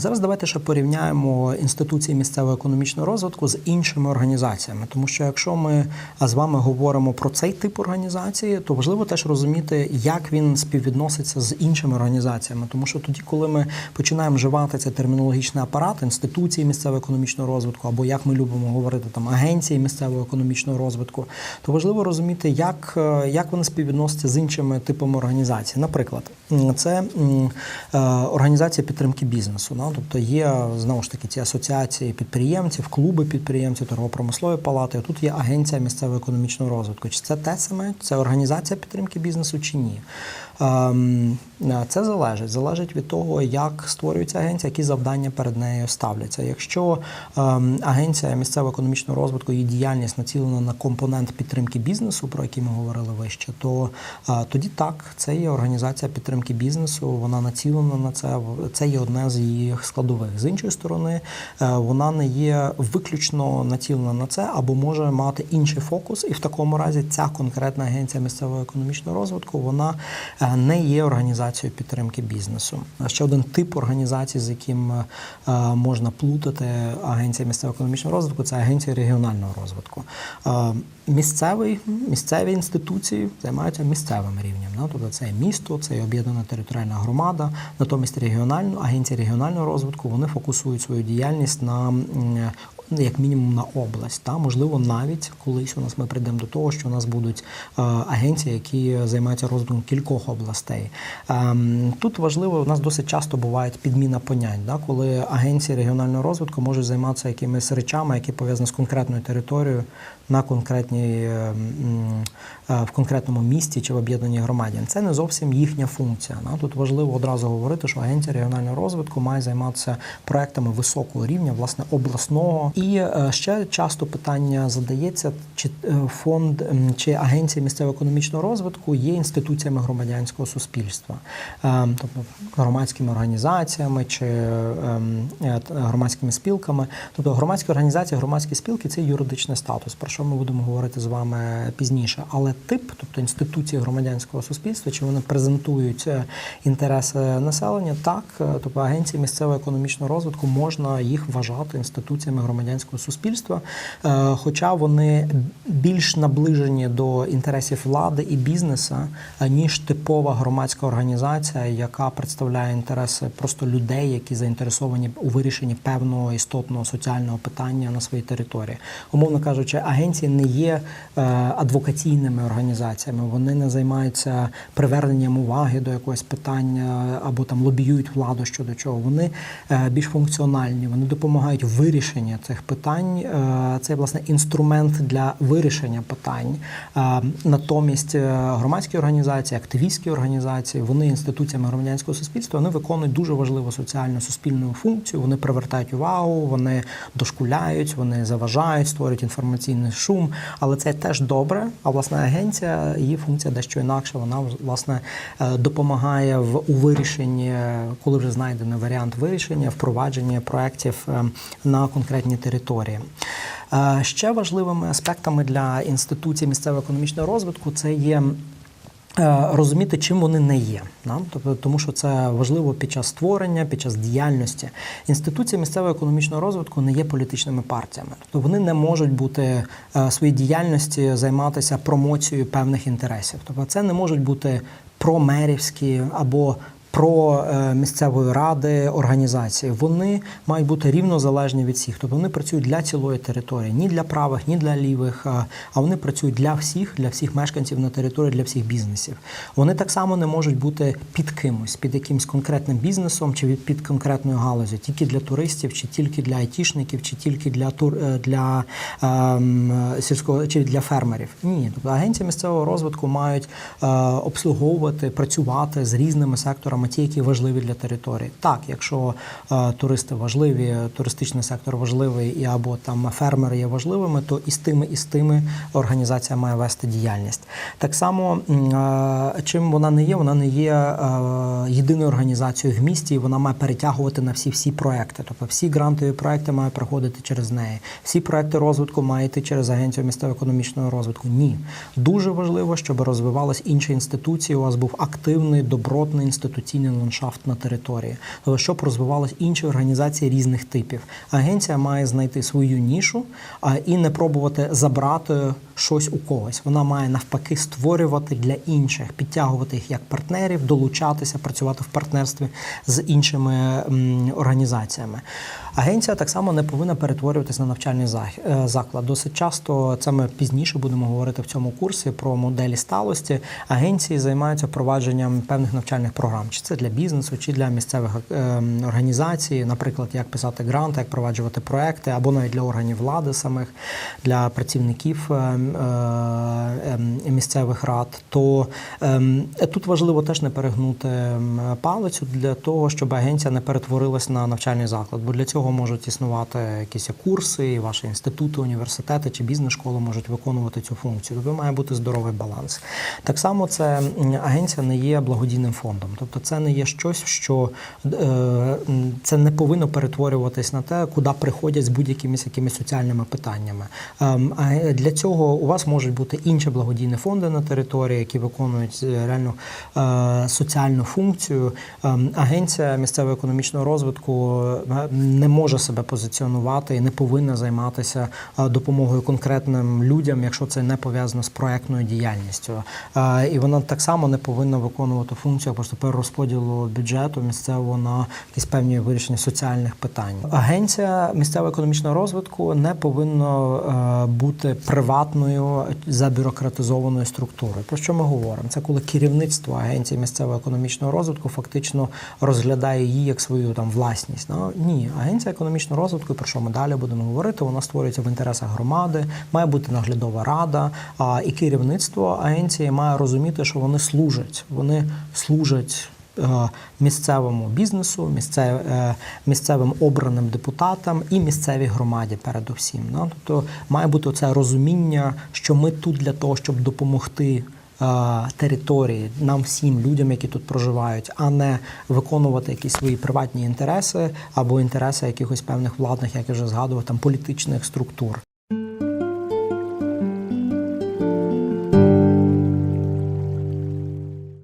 Зараз давайте ще порівняємо інституції місцевого економічного розвитку з іншими організаціями, тому що якщо ми з вами говоримо про цей тип організації, то важливо теж розуміти, як він співвідноситься з іншими організаціями, тому що тоді, коли ми починаємо вживати цей термінологічний апарат, інституції місцевого економічного розвитку, або як ми любимо говорити там агенції місцевого економічного розвитку, то важливо розуміти, як, е, як вони співвідносяться з іншими типами організацій. Наприклад, це е, організація підтримки бізнесу. Тобто є знову ж таки ці асоціації підприємців, клуби підприємців, торгово-промислові палати. Тут є агенція місцевого економічного розвитку. Чи це те саме? Це організація підтримки бізнесу чи ні? Ем, е, Це залежить. Залежить від того, як створюється агенція, які завдання перед нею ставляться. Якщо ем, агенція місцевого економічного розвитку і діяльність націлена на компонент підтримки бізнесу, про який ми говорили вище, то е, тоді так, це є організація підтримки бізнесу. Вона націлена на це. Це є одне з її складових. З іншої сторони, е, вона не є виключно націлена на це, або може мати інший фокус, і в такому разі ця конкретна агенція місцевого економічного розвитку вона не є організацією підтримки бізнесу. Ще один тип організації, з яким е, можна плутати агенція місцевого економічного розвитку, це агенція регіонального розвитку. Е, Місцевий, місцеві інституції займаються місцевим рівнем. Тобто це місто, це об'єднана територіальна громада. Натомість регіональну агенції регіонального розвитку вони фокусують свою діяльність на як мінімум на область. Та можливо, навіть колись у нас ми прийдемо до того, що у нас будуть е, агенції, які займаються розвитком кількох областей. Ем, Тут важливо, у нас досить часто буває підміна понять, да, коли агенції регіонального розвитку можуть займатися якимись речами, які пов'язані з конкретною територією на конкретній е, м, е, в конкретному місті чи в об'єднаній громаді. Це не зовсім їхня функція. да. Тут важливо одразу говорити, що агенція регіонального розвитку має займатися проектами високого рівня, власне, обласного. І е, ще часто питання задається, чи е, фонд чи агенція місцевого економічного розвитку є інституціями громадянського суспільства, Е, тобто громадськими організаціями чи ем, громадськими спілками. Тобто громадські організації, громадські спілки це юридичний статус, про що ми будемо говорити з вами пізніше. Але тип, тобто інституції громадянського суспільства, чи вони презентують інтереси населення, так, тобто агенції місцевого економічного розвитку можна їх вважати інституціями громадянського суспільства, е, хоча вони більш наближені до інтересів влади і бізнесу, е, ніж типова громадська організація, яка представляє інтереси просто людей, які заінтересовані у вирішенні певного істотного соціального питання на своїй території. Умовно кажучи, агенції не є е, адвокаційними організаціями, вони не займаються приверненням уваги до якогось питання або там лобіюють владу щодо чого. Вони більш функціональні, вони допомагають в вирішенні цих питань. Е, Це власне інструмент для вирішення питань. Е, Натомість е, громадські організації, активістські організації, вони інституціями громадянського суспільства, вони виконують дуже важливу соціальну суспільну функцію. Вони привертають увагу, вони дошкуляють, вони заважають, створюють інформаційний шум. Але це теж добре. А власне агенція, її функція дещо інакша. Вона власне допомагає в у вирішенні, коли вже знайдений варіант вирішення, впровадження проєктів на конкретній території. Е, Ще важливими аспектами для інституцій місцевого економічного розвитку це є. е, Розуміти, чим вони не є, тобто, тому що це важливо під час створення, під час діяльності. Інституції місцевого економічного розвитку не є політичними партіями, тобто вони не можуть бути е, своїй діяльності займатися промоцією певних інтересів. Тобто, це не можуть бути промерівські або про е, місцевої ради організації. Вони мають бути рівнозалежні від всіх. Тобто вони працюють для цілої території, ні для правих, ні для лівих, а- а вони працюють для всіх, для всіх мешканців на території, для всіх бізнесів. Вони так само не можуть бути під кимось, під якимось конкретним бізнесом чи під конкретною галузю, тільки для туристів, чи тільки для айтішників, чи тільки для тур е, для ем, сільського чи для фермерів. Ні, тобто агенції місцевого розвитку мають е, обслуговувати, працювати з різними секторами, ті, які важливі для території. Так, якщо е, туристи важливі, туристичний сектор важливий, і або там фермери є важливими, то і з тими, і з тими організація має вести діяльність. Так само, е, чим вона не є, вона не є е, єдиною організацією в місті, і вона має перетягувати на всі всі проекти. Тобто всі грантові проекти мають проходити через неї. Всі проекти розвитку мають йти через агенцію місцевого економічного розвитку. Ні, дуже важливо, щоб розвивались інші інституції. У вас був активний добротний інституційний інституційний ландшафт на території, тобто щоб розвивалися інші організації різних типів. Агенція має знайти свою нішу а, і не пробувати забрати щось у когось. Вона має навпаки створювати для інших, підтягувати їх як партнерів, долучатися, працювати в партнерстві з іншими організаціями. Агенція так само не повинна перетворюватись на навчальний е, заклад. Досить часто це ми пізніше будемо говорити в цьому курсі про моделі сталості. Агенції займаються впровадженням певних навчальних програм, чи це для бізнесу, чи для місцевих е, організацій, наприклад, як писати гранти, як проваджувати проекти, або навіть для органів влади самих, для працівників е, е, е, місцевих рад. То е, тут важливо теж не перегнути палицю для того, щоб агенція не перетворилась на навчальний заклад, бо для цього можуть існувати якісь курси, і ваші інститути, університети чи бізнес-школи можуть виконувати цю функцію. Тобто має бути здоровий баланс. Так само це агенція не є благодійним фондом, тобто це не є щось, що е, це не повинно перетворюватись на те, куди приходять з будь-якими якимись соціальними питаннями. Ем, для цього у вас можуть бути інші благодійні фонди на території, які виконують е, реально е, соціальну функцію. Ем, Агенція місцевого економічного розвитку не може себе позиціонувати і не повинна займатися е, допомогою конкретним людям, якщо це не пов'язано з проектною діяльністю. Е, І вона так само не повинна виконувати функцію просто перерозподілу бюджету місцевого на якісь певні вирішення соціальних питань. Агенція місцевого економічного розвитку не повинна е, бути приватною забюрократизованою структурою. Про що ми говоримо? Це коли керівництво агенції місцевого економічного розвитку фактично розглядає її як свою там власність. Ну, ні, агенція економічного розвитку, про що ми далі будемо говорити, вона створюється в інтересах громади, має бути наглядова рада. А і керівництво агенції має розуміти, що вони служать. Вони служать. е, Місцевому бізнесу, місцев, е, місцевим обраним депутатам і місцевій громаді, передусім. Тобто має бути це розуміння, що ми тут для того, щоб допомогти території, нам всім людям, які тут проживають, а не виконувати якісь свої приватні інтереси або інтереси якихось певних владних, як я вже згадував, там політичних структур.